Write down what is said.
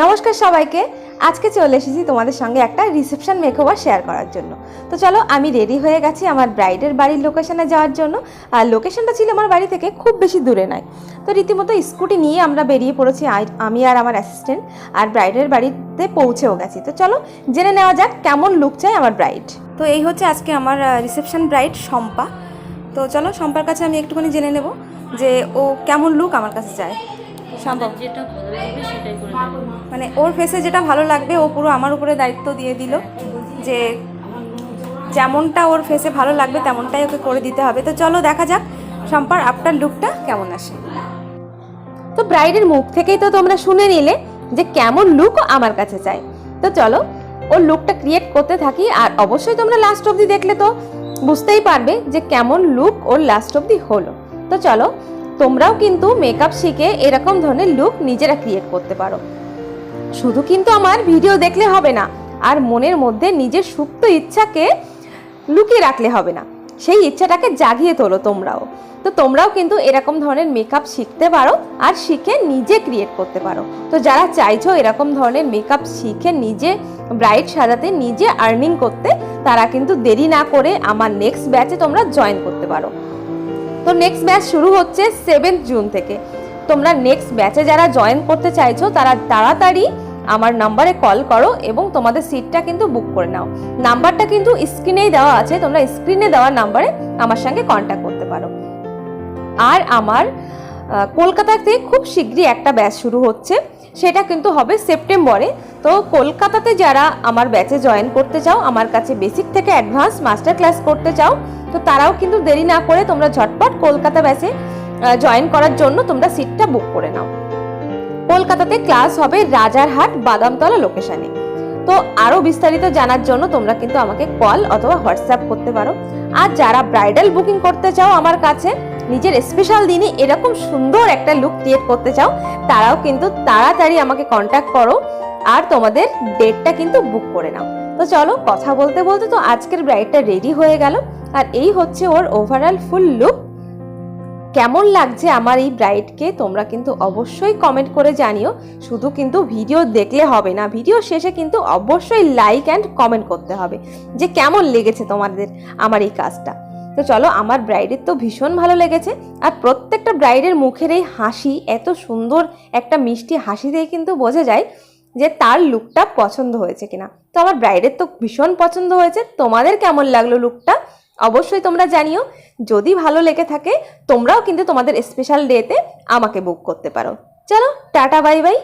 নমস্কার সবাইকে। আজকে চলে এসেছি তোমাদের সঙ্গে একটা রিসেপশন মেকওভার শেয়ার করার জন্য। তো চলো, আমি রেডি হয়ে গেছি আমার ব্রাইডের বাড়ির লোকেশনে যাওয়ার জন্য। আর লোকেশনটা ছিল আমার বাড়ি থেকে খুব বেশি দূরে নয়। তো রীতিমতো স্কুটি নিয়ে আমরা বেরিয়ে পড়েছি আমি আর আমার অ্যাসিস্ট্যান্ট আর ব্রাইডের বাড়িতে পৌঁছেও গেছি। তো চলো, জেনে নেওয়া যাক কেমন লুক চাই আমার ব্রাইড তো এই হচ্ছে আজকে আমার রিসেপশন ব্রাইড শম্পা। তো চলো, শম্পার কাছে আমি একটুখানি জেনে নেব যে ও কেমন লুক আমার কাছে চায়। সম্ভব। যেটা ভালো লাগবে সেটাই করে মানে ওর ফেসে যেটা ভালো লাগবে ও পুরো আমার উপরে দায়িত্ব দিয়ে দিল যে যেমনটা ওর ফেসে ভালো লাগবে তেমনটাই ওকে করে দিতে হবে। তো চলো দেখা যাক সম্পার আফটার লুকটা কেমন আসে। তো ব্রাইডের মুখ থেকেই তো তোমরা শুনে নিলে যে কেমন লুক আমার কাছে চাই। তো চলো ওর লুকটা ক্রিয়েট করতে থাকি আর অবশ্যই তোমরা লাস্ট অবধি দেখলে তো বুঝতেই পারবে যে কেমন লুক ওর লাস্ট অবধি হলো। তো চলো তোমরাও কিন্তু মেকআপ শিখে এরকম ধরনের লুক নিজেরা ক্রিয়েট করতে পারো। শুধু কিন্তু আমার ভিডিও দেখলে হবে না, আর মনের মধ্যে নিজের সুপ্ত ইচ্ছাকে লুকিয়ে রাখলে হবে না। সেই ইচ্ছাটাকে জাগিয়ে তোলো তোমরাও। তো তোমরাও কিন্তু এরকম ধরনের মেকআপ শিখতে পারো আর শিখে নিজে ক্রিয়েট করতে পারো। তো যারা চাইছো এরকম ধরনের মেকআপ শিখে নিজে ব্রাইট সাজাতে, নিজে আর্নিং করতে, তারা কিন্তু দেরি না করে আমার নেক্সট ব্যাচে তোমরা জয়েন করতে পারো। তো নেক্সট ব্যাচ শুরু হচ্ছে সেভেন্থ জুন থেকে। তোমরা নেক্সট ব্যাচে যারা জয়েন করতে চাইছো, তারা তাড়াতাড়ি আমার নাম্বারে কল করো এবং তোমাদের সিটটা কিন্তু বুক করে নাও। নাম্বারটা কিন্তু স্ক্রিনেই দেওয়া আছে, তোমরা স্ক্রিনে দেওয়া নাম্বারে আমার সঙ্গে কন্ট্যাক্ট করতে পারো। আর আমার কলকাতাতে খুব শীঘ্রই একটা ব্যাচ শুরু হচ্ছে। সেটা কিন্তু হবে সেপ্টেম্বরে। তো কলকাতাতে যারা আমার ব্যাচে জয়েন করতে চাও, আমার কাছে বেসিক থেকে অ্যাডভান্স মাস্টার ক্লাস করতে চাও, তো তারাও কিন্তু দেরি না করে তোমরা ঝটপট কলকাতা ব্যাচে জয়েন করার জন্য তোমরা সিটটা বুক করে নাও। কলকাতাতে ক্লাস হবে রাজারহাট বাদামতলা লোকেশানে তো আরও বিস্তারিত জানার জন্য তোমরা কিন্তু আমাকে কল অথবা হোয়াটসঅ্যাপ করতে পারো। আর যারা ব্রাইডাল বুকিং করতে চাও আমার কাছে নিজের স্পেশাল দিনে এরকম সুন্দর একটা লুক ক্রিয়েট করতে চাও, তারাও কিন্তু তাড়াতাড়ি আমাকে কন্ট্যাক্ট করো আর তোমাদের ডেটটা কিন্তু বুক করে নাও। তো চলো কথা বলতে বলতে তো আজকের ব্রাইডটা রেডি হয়ে গেল। আর এই হচ্ছে ওর ওভারঅল ফুল লুক কেমন লাগছে আমার এই ব্রাইডকে তোমরা কিন্তু অবশ্যই কমেন্ট করে জানিও। শুধু কিন্তু ভিডিও দেখলে হবে না ভিডিও শেষে কিন্তু অবশ্যই লাইক অ্যান্ড কমেন্ট করতে হবে। যে কেমন লেগেছে তোমাদের আমার এই কাজটা। তো চলো, আমার ব্রাইডের তো ভীষণ ভালো লেগেছে। আর প্রত্যেকটা ব্রাইডের মুখের এই হাসি, এত সুন্দর একটা মিষ্টি হাসি দিয়ে কিন্তু বোঝা যায় যে তার লুকটা পছন্দ হয়েছে কিনা। তো আমার ব্রাইডের তো ভীষণ পছন্দ হয়েছে। তোমাদের কেমন লাগল লুকটা অবশ্যই তোমরা জানিও। যদি ভালো লেগে থাকে, তোমরাও কিন্তু তোমাদের স্পেশাল ডেতে আমাকে বুক করতে পারো। চলো, টাটা বাই বাই